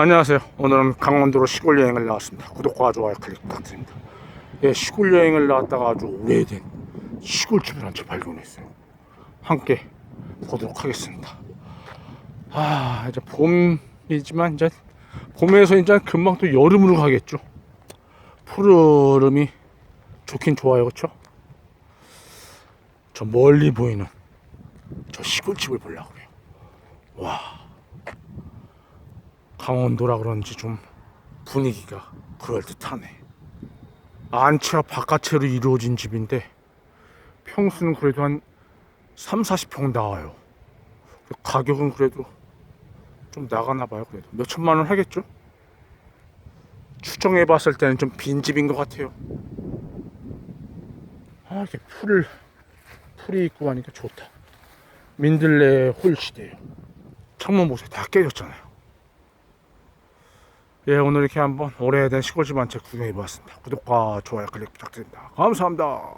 안녕하세요. 오늘은 강원도로 시골 여행을 나왔습니다. 구독과 좋아요 클릭 부탁드립니다. 예, 시골 여행을 나왔다가 아주 오래된 시골집을 한 채 발견했어요. 함께 보도록 하겠습니다. 아, 이제 봄이지만 이제 봄에서 이제 금방 또 여름으로 가겠죠. 푸르름이 좋긴 좋아요, 그렇죠? 저 멀리 보이는 저 시골집을 보려고 해요. 와. 강원도라 그런지 좀 분위기가 그럴듯하네. 안채와 바깥채로 이루어진 집인데 평수는 그래도 한 3, 40평 나와요. 가격은 그래도 좀 나가나 봐요. 그래도 몇 천만 원 하겠죠? 추정해 봤을 때는 좀 빈 집인 것 같아요. 아, 이렇게 풀을 풀이 있고 하니까 좋다. 민들레 홀시대요. 창문 보세요. 다 깨졌잖아요. 예, 오늘 이렇게 한번 오래된 시골집 한채 구경해 보았습니다. 구독과 좋아요 클릭 부탁드립니다. 감사합니다.